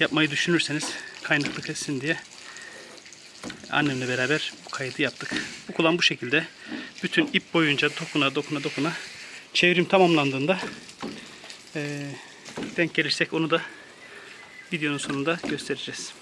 yapmayı düşünürseniz kaynaklık etsin diye annemle beraber bu kaydı yaptık. Bu kulağım bu şekilde. Bütün ip boyunca dokuna dokuna dokuna çevrim tamamlandığında eee, denk gelirsek onu da videonun sonunda göstereceğiz.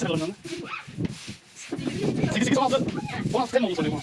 Kaç tane var 8 8 16 16 tane mi oldu sanıyorum?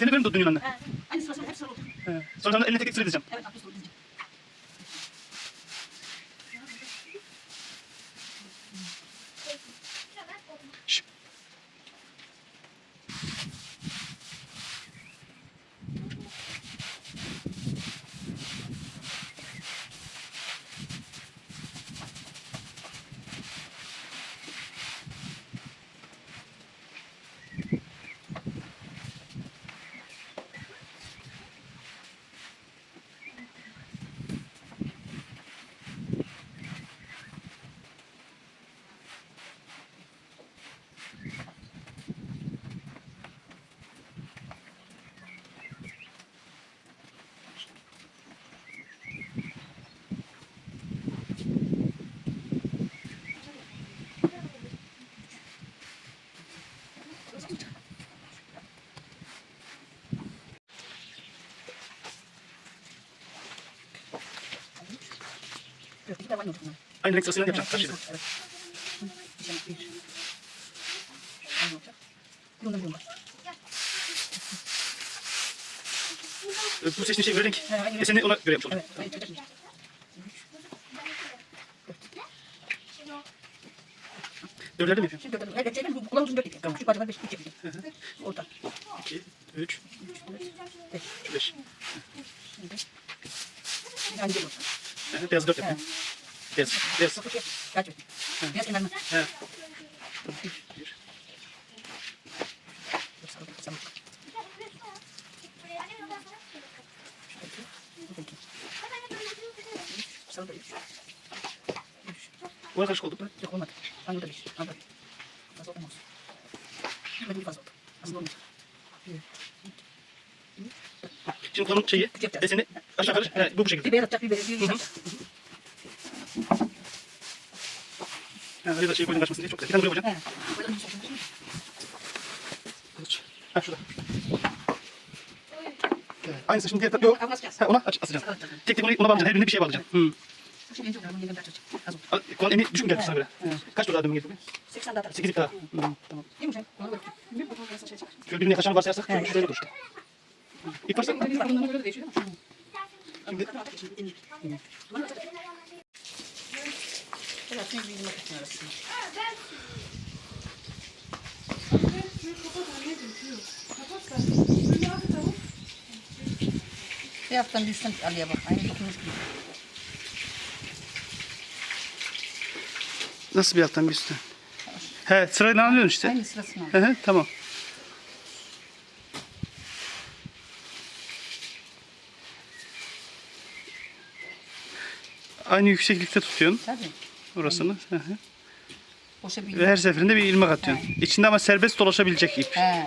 Renklerini verin de dönüyor anne. Aynı sırasını hep sıra oldu. He. Sonra sen de eline tek tek sıra diyeceğim. Evet, altı sıra oldu. Şş. Evet, iki de var mı hocam? Aynı renk sırasıyla yapacağım. Bir şey, olacak. Bunda bir var. Ee, Bu seçtiğin şey böyle renk. Renk. Deseni ona göre yapmış oldum. Evet. Dörtlerde mi yapıyorsun? Şimdi dört, evet, şeyden bu kulağın ucunu dört yapıyor. Tamam, şu parçalar beş, üç yapıyor. Orta. 2, 3, Beş. 5. Şimdi. Yani. Beyaz 4 yapıyorum. Beyaz. Beyaz. Sıfır. Kaç yapıyor? Bir. Bu arada karışık oldu. Yok olmadı. Aynı da bir. Anladım. Fazla olmaz. Böyle bir fazla oldu. Aslında olmaz. Şimdi kulağın şeyi, deseni aşağı. He, bu bu Bir şekilde. beyaz atacak, bir beyaz, bir atacak. Öyle de şey koydum kaçmasın diye çok güzel. Bir tane buraya olsun. Kılıç. Ha şurada. Evet, Aynısı şimdi diğer yok. Ha, ona aç, asacağız. Tek tek ona, ona bağlayacaksın. Her birine bir şey bağlayacaksın. Kulağın eni düşük mü geldi sana böyle? Kaç dolar adamın geldi bugün? 8 tane daha atarız. 8 ip daha. Hı, tamam. Şöyle birbirine yaklaşan varsa yazsak çok Evet. güzel olur işte. İp varsa bunlara göre de değişiyor değil mi? şimdi Biraz şimdi bizim makasın arasında. Bir haftan üstten Ali'ye bak. Aynı dokunmuş gibi. nasıl bir alttan bir üstten? He sırayla alıyorsun işte. Aynı sırasını al. He he tamam. Aynı yükseklikte tutuyorsun Tabii. orasını. Hı hı. Boşa bir... Ve her seferinde bir ilmek atıyorsun. İçinde ama serbest dolaşabilecek ip. He.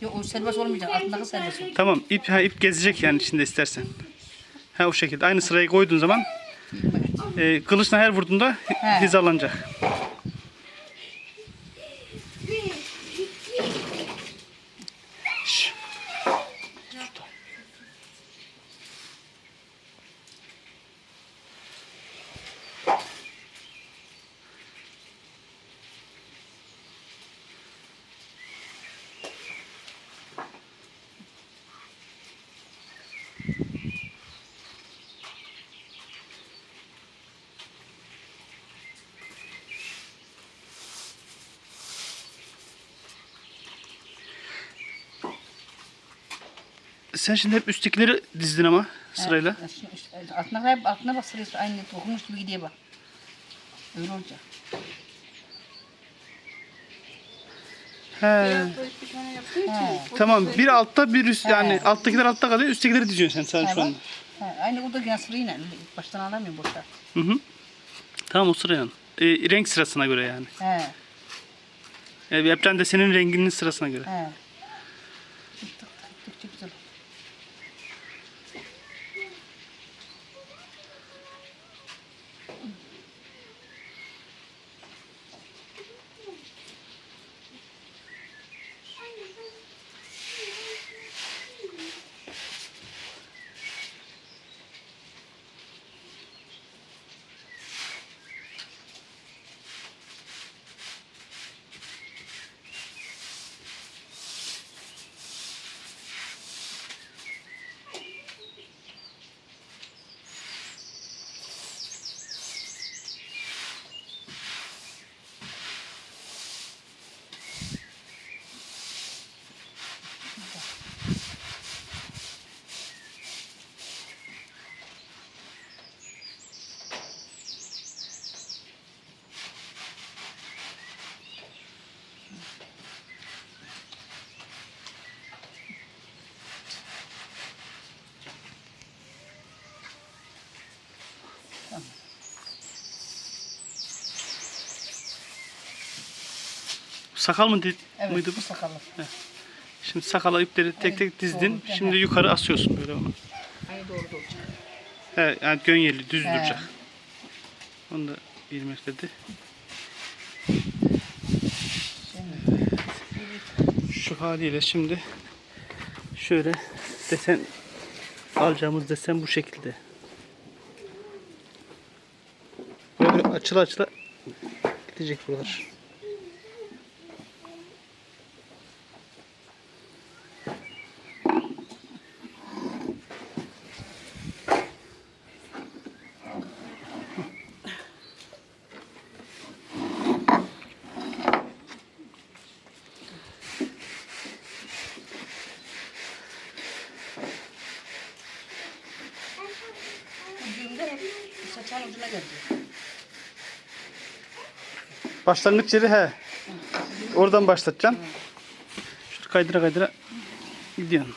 Yok o serbest olmayacak. Altındaki serbest olacak. Tamam ip ha, ip gezecek yani içinde istersen. Ha o şekilde. Aynı sırayı koyduğun zaman e, kılıçla her vurduğunda He. hizalanacak. Sen şimdi hep üsttekileri dizdin ama sırayla. Evet, şimdi işte altına, hep altına bak sırası aynı dokunmuş gibi gidiyor bak. Öyle olacak. He. He. Tamam bir altta bir üst yani He. alttakiler altta kalıyor üsttekileri diziyorsun sen sen He, şu anda. He, aynı burada yine sırayla baştan alamıyorum boşa. Hı hı. Tamam o sırayla. E, renk sırasına göre yani. He. Yani yaprağın desenin renginin sırasına göre. He. Sakal mı Evet mıydı bu bu? sakallı. Şimdi sakala ipleri tek Evet, tek dizdin. doğru. Şimdi yukarı asıyorsun böyle onu. Aynı doğru olacak. He, yani gönyeli düz He. duracak. Onu da ilmekledi. Şu haliyle şimdi şöyle desen alacağımız desen bu şekilde. Böyle açıla açıla gidecek buralar. saçağın ucuna geldi. Başlangıç yeri he. Oradan başlatacaksın. Şöyle kaydıra kaydıra gidiyorsun.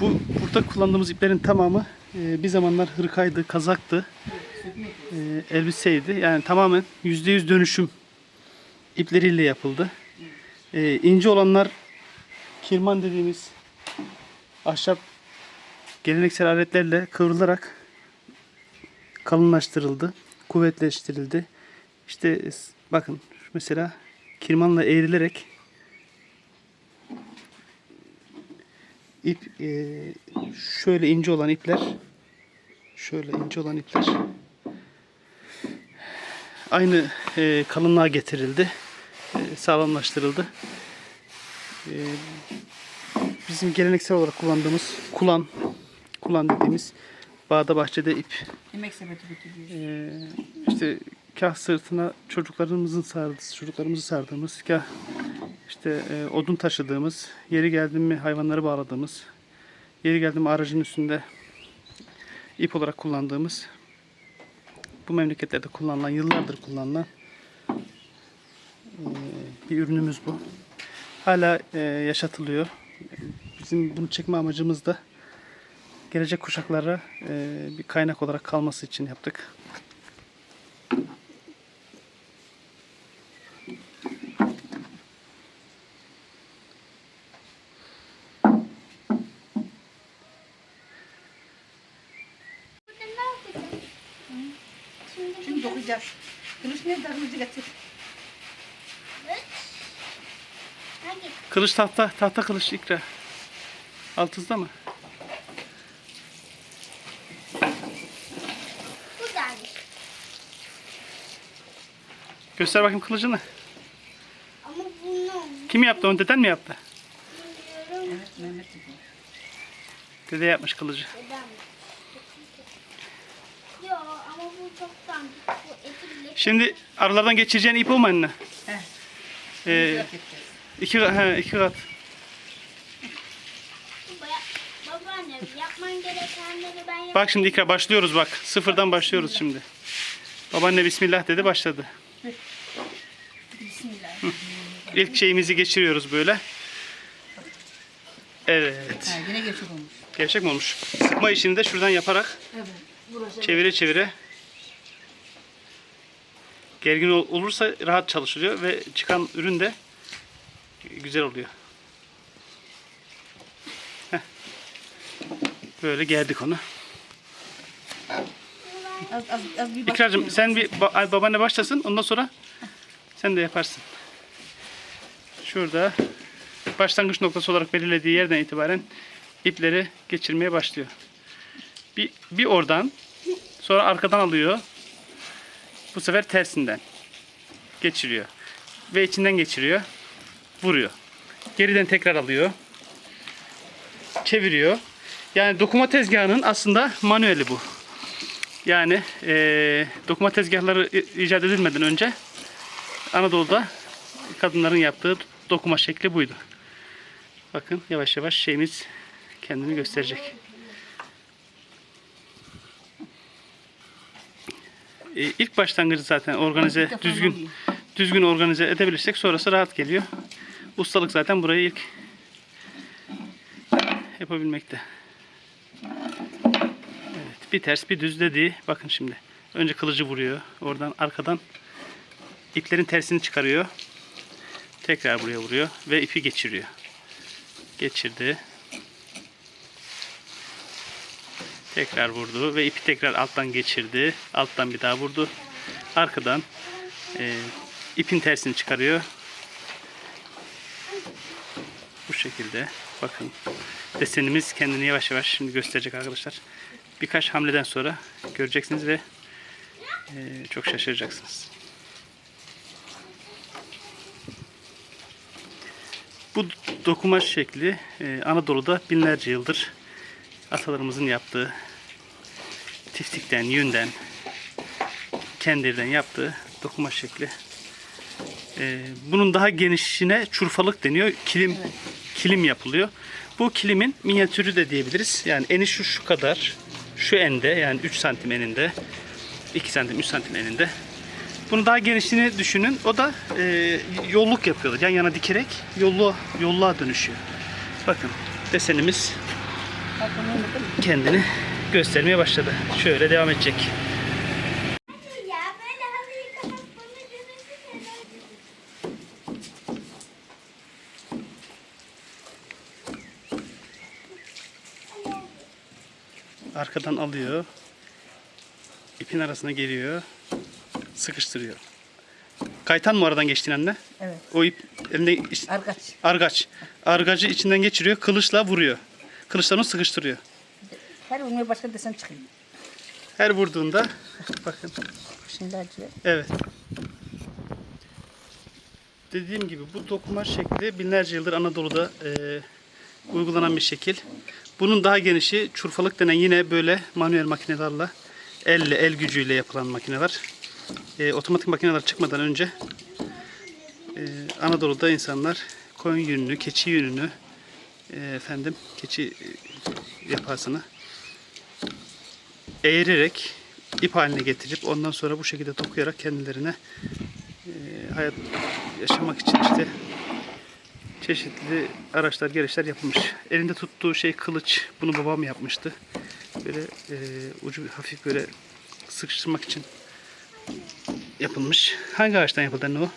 Bu burada kullandığımız iplerin tamamı e, bir zamanlar hırkaydı, kazaktı, e, elbiseydi. Yani tamamen %100 dönüşüm ipleriyle yapıldı. E, ince olanlar kirman dediğimiz ahşap geleneksel aletlerle kıvrılarak kalınlaştırıldı, kuvvetleştirildi. İşte bakın mesela kirmanla eğrilerek ip e, şöyle ince olan ipler şöyle ince olan ipler aynı e, kalınlığa getirildi. Sağlamlaştırıldı. E, bizim geleneksel olarak kullandığımız kulan kulan dediğimiz bağda bahçede ip Yemek sepeti ee, işte kah sırtına çocuklarımızın sardığımız, çocuklarımızı sardığımız, kah işte e, odun taşıdığımız, yeri geldi mi hayvanları bağladığımız, yeri geldi mi aracın üstünde ip olarak kullandığımız, bu memleketlerde kullanılan, yıllardır kullanılan bir ürünümüz bu. Hala e, yaşatılıyor. Bizim bunu çekme amacımız da gelecek kuşaklara e, bir kaynak olarak kalması için yaptık. Şimdi dokuyacağız. Kılıç nerede? Kılıcı getir. Evet. Hangi? Kılıç tahta, tahta kılıç ikra. Altızda mı? Buradaymış. Göster bakayım kılıcını. Ama bunu Kim yaptı onu? Deden mi yaptı? bilmiyorum. Evet Mehmet yapıyor. Dede yapmış kılıcı. Neden? Yo ama bu çok dandik. Bu eti bile Şimdi aralardan geçireceğin ip o mu anne? He. Ee. İki, he, iki kat. Baba, babaanne yapman gerekenleri ben yap. Bak şimdi ikra başlıyoruz bak. Sıfırdan başlıyoruz şimdi. Babaanne Bismillah dedi başladı. Bismillah. İlk şeyimizi geçiriyoruz böyle. Evet. Ha, yine geçik olmuş. Gevşek mi olmuş? Sıkma işini de şuradan yaparak Evet. Burası. çevire çevire. Gergin ol- olursa rahat çalışılıyor ve çıkan ürün de güzel oluyor. Heh. Böyle gerdik onu. Az, az, az bir İkracığım başlayalım. sen bir ba- babaanne başlasın ondan sonra sen de yaparsın. Şurada başlangıç noktası olarak belirlediği yerden itibaren ipleri geçirmeye başlıyor. Bir, bir oradan sonra arkadan alıyor. Bu sefer tersinden geçiriyor. Ve içinden geçiriyor. Vuruyor. Geriden tekrar alıyor. Çeviriyor. Yani dokuma tezgahının aslında manueli bu. Yani eee dokuma tezgahları icat edilmeden önce Anadolu'da kadınların yaptığı dokuma şekli buydu. Bakın yavaş yavaş şeyimiz kendini gösterecek. E, ilk başlangıcı zaten organize, düzgün. Düzgün organize edebilirsek sonrası rahat geliyor. Ustalık zaten burayı ilk yapabilmekte. Evet, bir ters bir düz dediği bakın şimdi. Önce kılıcı vuruyor. Oradan arkadan iplerin tersini çıkarıyor. Tekrar buraya vuruyor ve ipi geçiriyor. Geçirdi. Tekrar vurdu ve ipi tekrar alttan geçirdi. Alttan bir daha vurdu. Arkadan e, ipin tersini çıkarıyor. Bu şekilde. Bakın desenimiz kendini yavaş yavaş şimdi gösterecek arkadaşlar. Birkaç hamleden sonra göreceksiniz ve e, çok şaşıracaksınız. Bu dokuma şekli e, Anadolu'da binlerce yıldır atalarımızın yaptığı tiftikten, yünden, kendirden yaptığı dokuma şekli. E, bunun daha genişine çurfalık deniyor. Kilim kilim yapılıyor. Bu kilimin minyatürü de diyebiliriz. Yani eni şu şu kadar. Şu ende yani 3 santim eninde. 2 santim 3 santim eninde. Bunu daha genişliğini düşünün. O da e, yolluk yapıyorlar. Yan yana dikerek yollu, yolluğa dönüşüyor. Bakın desenimiz kendini göstermeye başladı. Şöyle devam edecek. Arkadan alıyor. ipin arasına geliyor. Sıkıştırıyor. Kaytan mı aradan geçtin anne? Evet. O ip elinde Arkaç. argaç. Argacı içinden geçiriyor. Kılıçla vuruyor. Kılıçla onu sıkıştırıyor. Her vurmaya başka desen çıkıyor. Her vurduğunda bakın Şimdi acıyor. evet. Dediğim gibi bu dokuma şekli binlerce yıldır Anadolu'da e, uygulanan bir şekil. Bunun daha genişi çurfalık denen yine böyle manuel makinelerle elle, el gücüyle yapılan makineler. E, otomatik makineler çıkmadan önce e, Anadolu'da insanlar koyun yününü, keçi yününü, e, efendim keçi e, yapasını eğirerek ip haline getirip ondan sonra bu şekilde dokuyarak kendilerine e, hayat yaşamak için işte çeşitli araçlar, gereçler yapılmış. Elinde tuttuğu şey kılıç. Bunu babam yapmıştı. Böyle e, ucu hafif böyle sıkıştırmak için yapılmış. Hangi ağaçtan yapıldı anne o?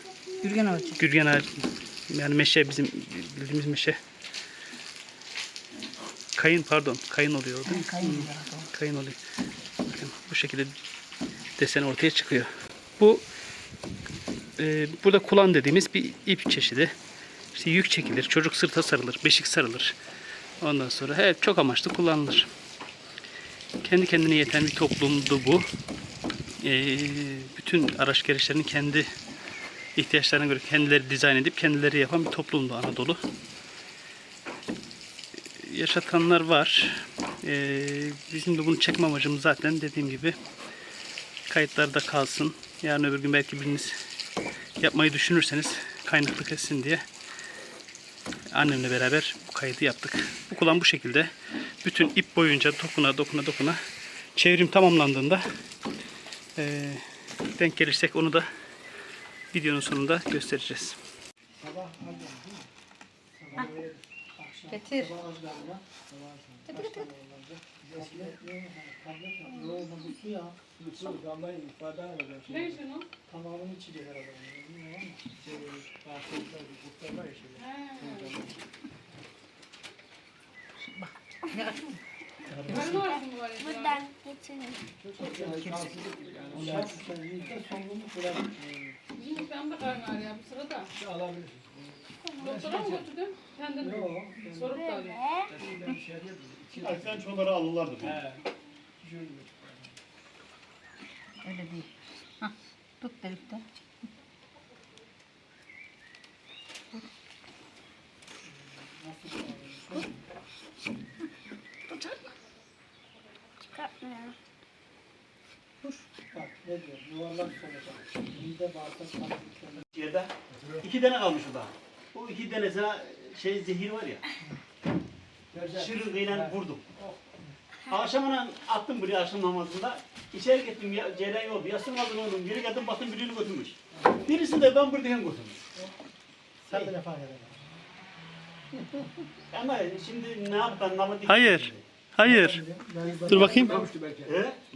Gürgen ağacı. Gürgen ağacı. Yani meşe bizim bildiğimiz meşe. Kayın pardon. Kayın oluyor o değil mi? Kayın adamı. Kayın oluyor. Bakın bu şekilde desen ortaya çıkıyor. Bu e, burada kulan dediğimiz bir ip çeşidi. İşte yük çekilir, çocuk sırta sarılır, beşik sarılır. Ondan sonra hep çok amaçlı kullanılır. Kendi kendine yeten bir toplumdu bu. E, bütün araç gereçlerini kendi ihtiyaçlarına göre kendileri dizayn edip kendileri yapan bir toplumdu Anadolu. Yaşatanlar var. Ee, bizim de bunu çekme amacımız zaten dediğim gibi kayıtlarda kalsın. Yarın öbür gün belki biriniz yapmayı düşünürseniz kaynaklık etsin diye annemle beraber bu kaydı yaptık. Bu kulağım bu şekilde. Bütün ip boyunca dokuna dokuna dokuna çevrim tamamlandığında ee, denk gelirsek onu da videonun sonunda göstereceğiz. Getir. Tamamını içecek herhalde. Bilmiyorum ama şey, rahatsızlıklar, kurtlar var ya şeyler. Ne açıyor? Buradan geçelim. Yani şartlıkla yüzde sonunu falan Bizim ben de kaynar ya bu sırada. alabilirsiniz. Doktora mı götürdüm? Kendim Yok. sorup da alayım. Yapmadım. Sen çoları alırlardı. He. Şöyle. Öyle değil. Hah. Tut delikte. çıkartmıyor. Bak ne diyor? Yuvarlak sonuçta. Bağırsak. Yerde iki tane kalmış orada. O iki tanesine şey zehir var ya. Şırıngıyla vurdum. Akşamına attım buraya akşam namazında. İçeri gittim ya, Ceylan yoldu. Yasın namazını oldum. Geri geldim baktım birini götürmüş. Birisini de ben buradayken götürmüş. Sen de ne fark? Ama şimdi ne namaz Hayır. Hayır. Dur bakayım.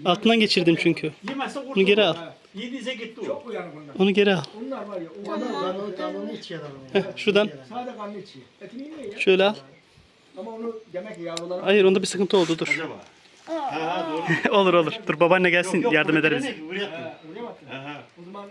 Altından geçirdim çünkü. Yemezse. Bunu geri al. Yediyse gitti o. Çok uyanık bunlar. Onu geri al. Bunlar var ya. O Tamam. kanı, kanını içiyor adam. Heh, şuradan Sade kanını içiyor. Etini yemiyor ya. şöyle al. Ama onu demek ki yavruları Hayır onda bir sıkıntı oldu dur. Acaba? Ha ha doğru. olur olur. Dur babaanne gelsin Yok, yok, yardım buraya eder bize. Buraya attım. He, oraya bak. Ha ha. O zaman